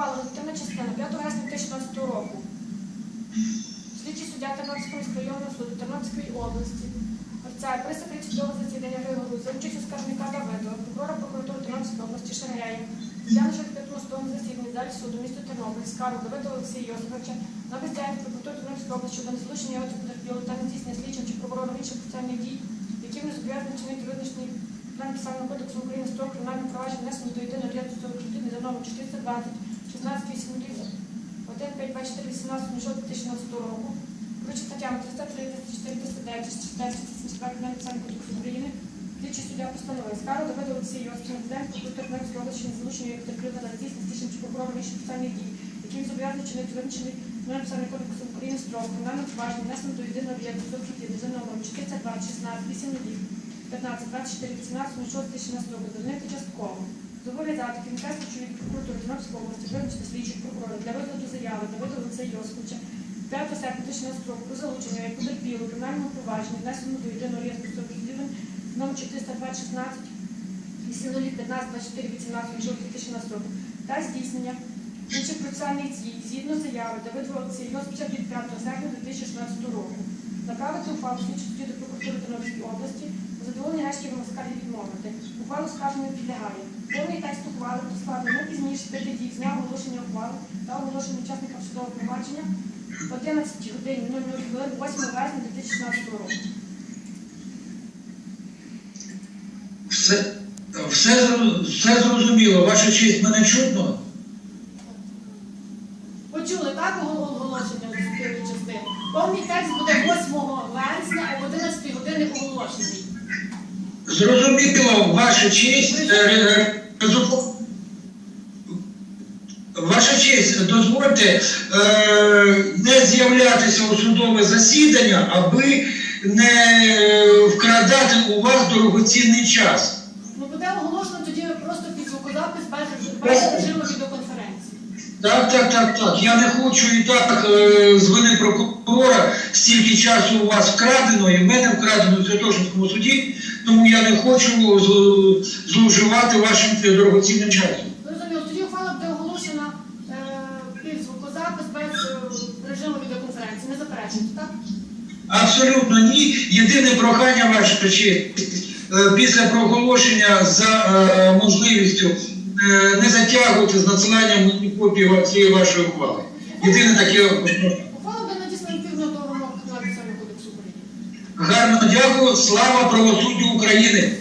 Ухвала легітимна частина 5 вересня 2016 року. Слідчий суддя Тернопільського міського районного суду Тернопільської області Орцяй при секреті судового засідання вибору за участю скаржника Давидова, прокурора прокуратури Тернопільської області розглянувши в п'ятому судовому засіданні залі суду місто Тернопіль, скаргу Давидова Олексія Йосифовича на бездіяльність прокуратури Тернопільської області щодо незлучення його потерпілого та нездійснення слідчим чи прокурором інших процесуальних дій, яким не зобов'язаний чинити визначені План Писального кодексу України строк кримінального провадження внесено до єдиного реєстру судових розслідувань за номером 420 16 80 1 5 24 18 2016 року. Коротше, статтями 33, 34, 39, 34, 72 Кримінального кодексу України слідчий суддя постановив скару Давида Олексія Йосифовича президент Тернопільської області не залучення як потерпілого на здійснення слідчим чи прокурором процесуальних дій, яким зобов'язаний чинити визначений Кримінальним писальним кодексом України строк кримінального провадження внесено до єдиного реєстру судових за номером 420 16 80 15, 24, 18, 06, 16 року частково. Зобов'язати слідчу від прокуратури Тернопільської області визначити слідчих прокурорів для розгляду заяви Давида Олексія Йосиповича 5 серпня 2016 року про залучення як потерпілого кримінального провадження внесено до єдиного реєстру розслідувань номер 420 16 80 15, 24, 18, 2016 року та здійснення інших процесуальних дій згідно заяви Давида Олексія Йосиповича від 5 серпня 2016 року. Направити ухвалу слідчу судді до прокуратури Тернопільської області задоволення решті вимоскалі відмовити. Ухвалу скарження підлягає. Повний текст ухвали до складу дій з дня оголошення ухвали та оголошення учасникам судового провадження в 11 годині 00 хвилин 8 вересня 2016 року. Все, все, все зрозуміло. Ваша честь мене чутно? Почули так огол- оголошення в суттєвій частини? Повний текст буде 8 вересня об 11 години оголошений. Зрозуміло, ваша честь. е, е, резу- Ваша честь, дозвольте е, не з'являтися у судове засідання, аби не вкрадати у вас дорогоцінний час. Ну буде оголошено тоді просто під звукозапис без, режиму відеоконференції. Так, так, так, так. Я не хочу і так е, з вини прокурора стільки часу у вас вкрадено, і в мене вкрадено в Святошинському суді, тому я не хочу зловживати вашим е, дорогоцінним часом. Зрозуміло, тоді ухвала буде оголошена е, під звукозапис без е, режиму відеоконференції. Не заперечуєте, так? Абсолютно ні. Єдине прохання ваше честь, е, після проголошення за е, можливістю е, не затягувати з надсиланням копії цієї вашої ухвали. Єдине таке. Ухвала буде надіслана відповідно до вимог кодексу України. Гарно дякую. Слава правосуддю України!